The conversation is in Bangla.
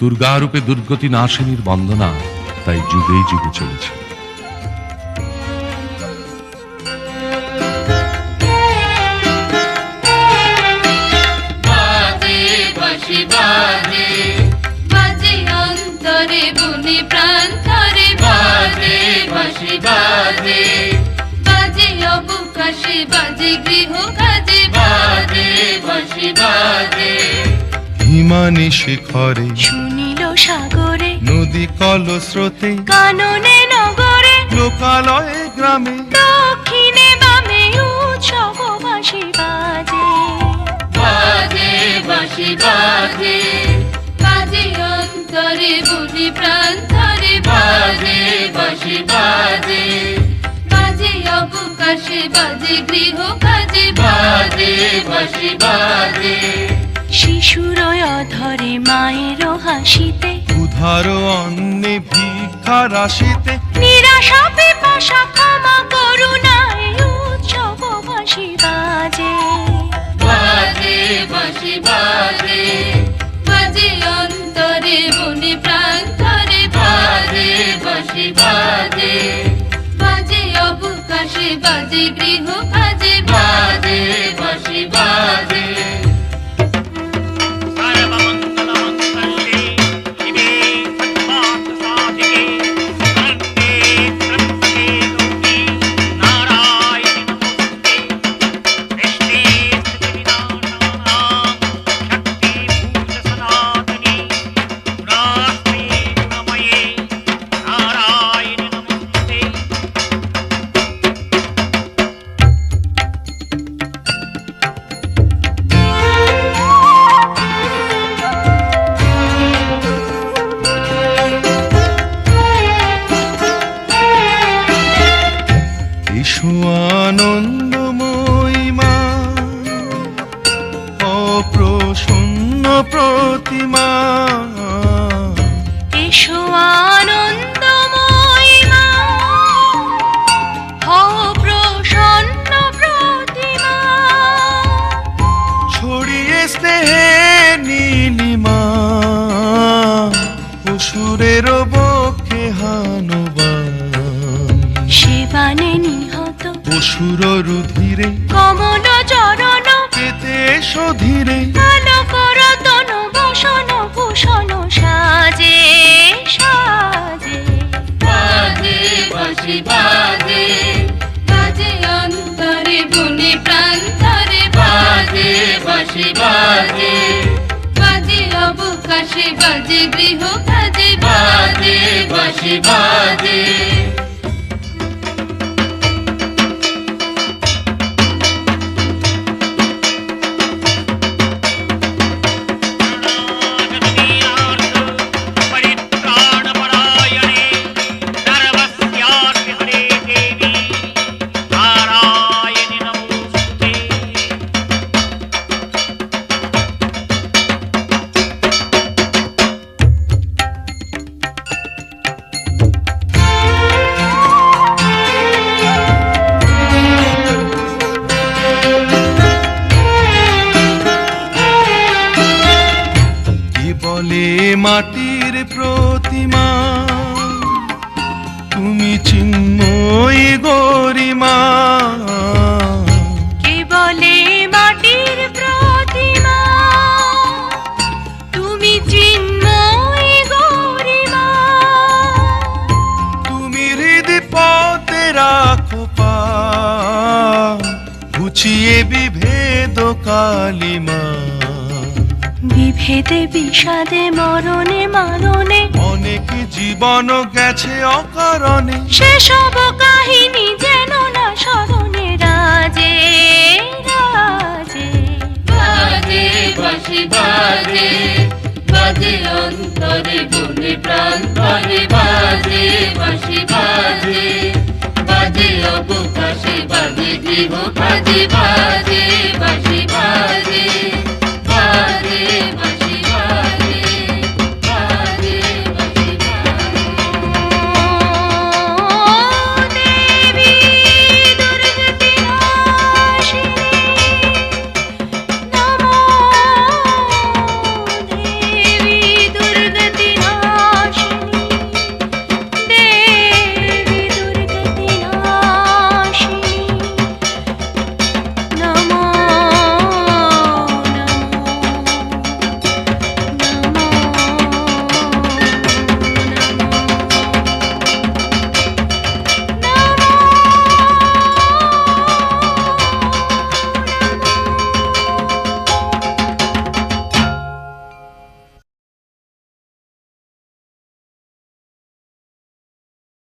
দুর্গারূপে দুর্গতি নাশিনীর বন্দনা তাই যুগেই যুগে চলেছে। হিমানি শিখরে শুনিল সাগরে নদী কল স্রোতে কাননে নগরে লোকালয়ে গ্রামে দক্ষিণে বামে উৎসব বাসি বাজে। বাজে বাঁশি বাজে বাজে অন্তরে বনে প্রান্তরে বাজে বাঁশি বাজে। বাজে অবকাশে বাজে গৃহ কাজে বাজে বাঁশি বাজে। শিশুর অধরে মায়ের হাসিতে। উধার অন্নে ভিক্ষা রাশিতে। নিরাশা পিপাসা ক্ষমা করুণায় উৎসব বাঁশি বাজে। বাজে বাঁশি বাজে। বাজে অন্তরে বনে প্রান্তরে বাজে বাঁশি বাজে। বাজে অবকাশে বাজে গৃহ কাজে বাজে বাঁশি বাজে। আনন্দময়ী মা অপ্রসন্ন প্রতিমা। এসো আনন্দময়ী মা হও প্রসন্ন প্রতিমা। ছড়িয়ে স্নেহে নীলিমা অসুরের বক্ষে হানবান সেবানে নিহত অসুর রুধিরে কমল চরণ। পেতে এসো ধীরে। দান তন বসন ভূষণ সাজে সাজে। বাজে বাঁশি বাজে। বাজে অন্তরে বনে প্রান্তরে। বাজে বাঁশি বাজে। বাজে অবকাশে বাজে গৃহ কাজে। বাজে বাঁশি বাজে। বলে মাটির প্রতিমা। তুমি চিন্ময়ী গরিমা। কে বলে মাটির প্রতিমা? তুমি চিন্ময়ী গরিমা। তুমি হৃদ পথে রাখো পা। গুছিয়ে বিভেদ কালিমা। বিভেদে বিষাদে মরণে মারণে। অনেক জীবন গেছে অকারণে। সেসব কাহিনী যেন না স্মরণে। রাজে রাজে। বাজে বাজে বাজে অন্তরে বনে প্রান্তরে বাজে বাজে বাজে অবকাশে বাজে গৃহ বাজে বাজে বাজে।